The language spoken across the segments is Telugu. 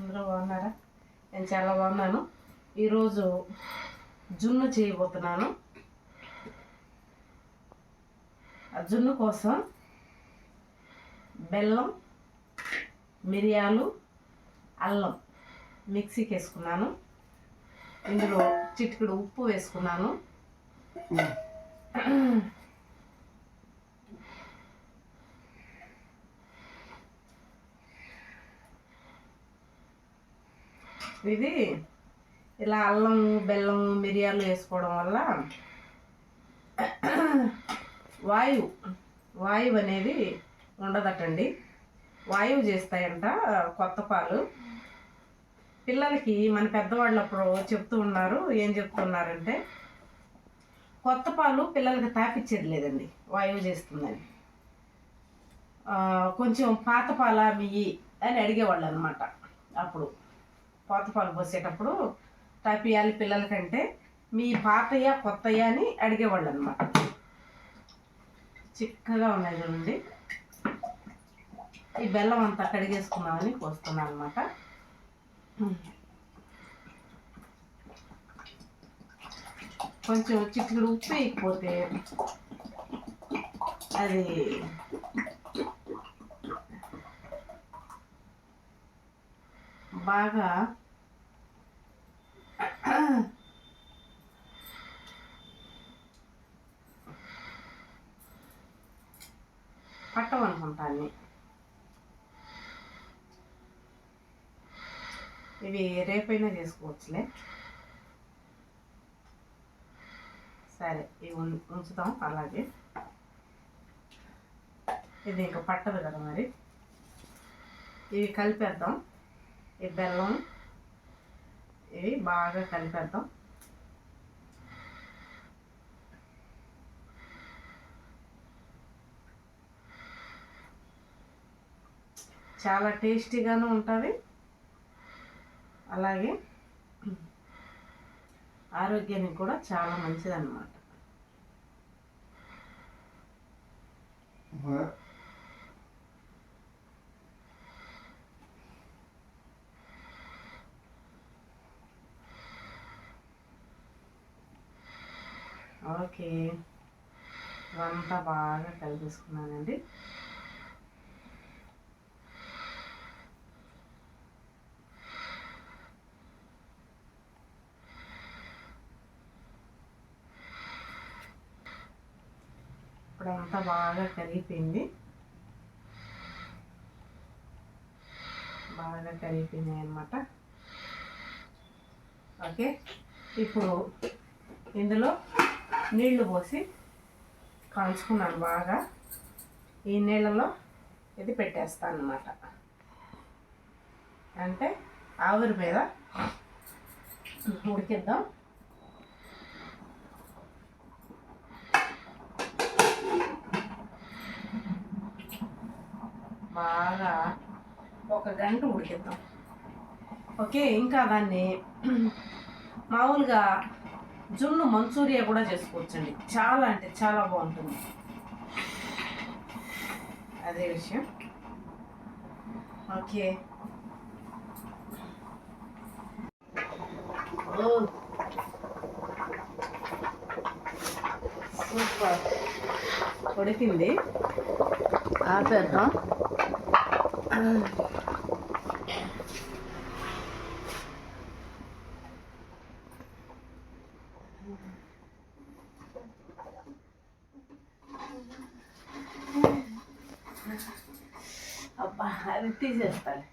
అందరూ బాగున్నారా? నేను చాలా బాగున్నాను. ఈరోజు జున్ను చేయబోతున్నాను. ఆ జున్ను కోసం బెల్లం మిరియాలు అల్లం మిక్సీకి వేసుకున్నాను ఇందులో చిటికెడు ఉప్పు వేసుకున్నాను. ఇది ఇలా అల్లం బెల్లం మిరియాలు వేసుకోవడం వల్ల వాయువు వాయువు అనేది ఉండదటండి. వాయువు చేస్తాయంట కొత్త పాలు. పిల్లలకి మన పెద్దవాళ్ళు అప్పుడు చెప్తూ ఉన్నారు ఏం చెప్తున్నారంటే కొత్త పాలు పిల్లలకి తాపిచ్చేది లేదండి వాయువు చేస్తుందని. కొంచెం పాత పాల మియ్యి అని అడిగేవాళ్ళు అనమాట అప్పుడు. పాలు పోసేటప్పుడు తాపియాలి పిల్లలకంటే మీ పాతయ్య కొత్తయ్య అని అడిగేవాళ్ళు అనమాట చిక్కగా ఉన్నాయి చూడండి. ఈ బెల్లం అంతా కడిగేసుకుందామని పోస్తున్నాను అనమాట కొంచెం చిక్కుడు ఉప్పు వేయకపోతే అది బాగా పట్టవనుకుంటాన్ని ఇవి రేపైనా చేసుకోవచ్చులే. సరే ఇవి ఉం- ఉంచుతాం అలాగే. ఇది ఇంకా పట్టదు కదా మరి. ఇవి కలిపేద్దాం. ఈ బెల్లం ఇవి బాగా కలిపేద్దాం. చాలా టేస్టీగాను ఉంటుంది. అలాగే ఆరోగ్యానికి కూడా చాలా మంచిదన్నమాట. ఓకే. ఇవంతా బాగా కలిపేసుకున్నానండి ఇప్పుడంతా బాగా కరిగిపోయింది. బాగా కరిగిపోయినాయి అనమాట ఓకే. ఇప్పుడు ఇందులో నీళ్ళు పోసి కాల్చుకున్నాను బాగా. ఈ నీళ్ళలో ఇది పెట్టేస్తాను అనమాట అంటే ఆవిరి మీద ఉడికిద్దాం. బాగా ఒక గంట ఉడికిద్దాం. ఓకే ఇంకా దాన్ని మామూలుగా జున్ను మంచూరియా కూడా చేసుకోవచ్చండి. చాలా అంటే చాలా బాగుంటుంది. అదే విషయం. ఓకే. సూపర్. ఉడికింది ఆపేద్దాం అబ్బా అది తీసేస్తాను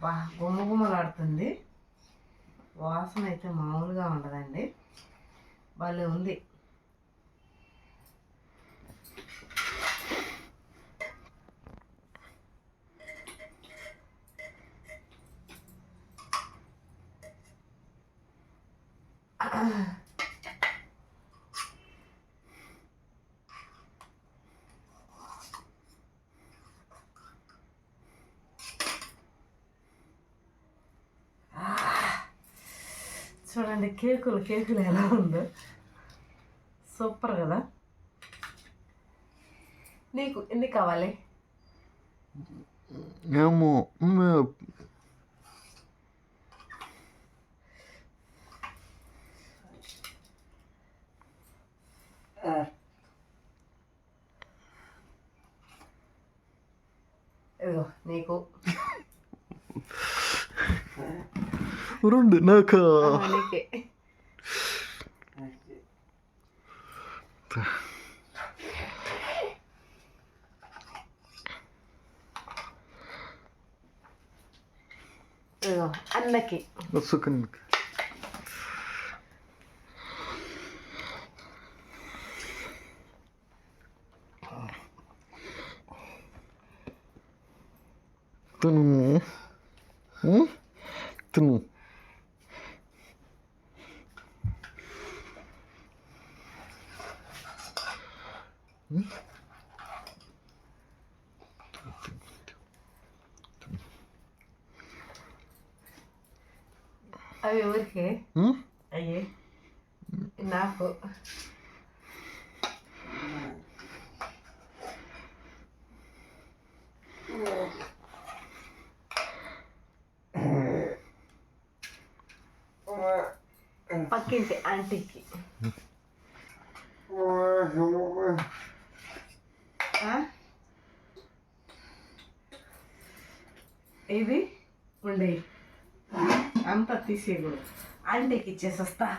బా గుమ్మ వాసన అయితే మామూలుగా ఉండదండి. భలే ఉంది. చూడండి కేకులు కేకులు ఎలా ఉందో. సూపర్ కదా? నీకు ఎన్ని కావాలి? ఏమో నీకు. రెండు నాకా ఆ, నీకే ఇదిగో అవి ఎవరికి మ్మ్? అయ్యి నాకు పక్కింటి ఆంటీకి ఇది ఉండే. అంతా తీసేయకూడదు. ఆంటీకి ఇచ్చేసొస్తా.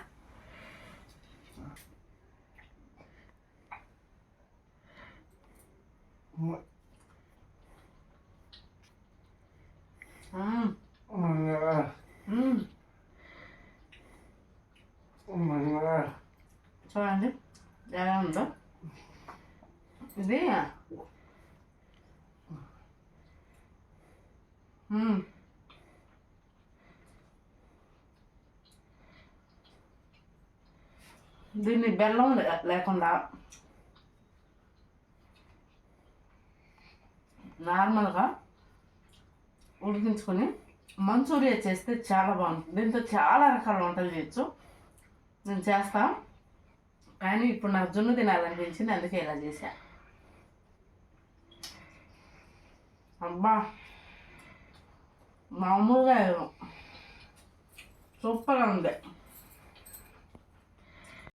చూడండి ఎలా ఉందో. ఇది దీన్ని బెల్లం లేకుండా నార్మల్గా ఉడికించుకొని మంచూరియా చేస్తే చాలా బాగుంటుంది. దీంతో చాలా రకాల వంటలు చేయొచ్చు. నేను చేస్తా. కానీ ఇప్పుడు నాకు జున్ను తినాలనిపించింది అందుకే ఇలా చేశా. అబ్బా! మామూలుగా లేదు. సూపర్గా ఉంది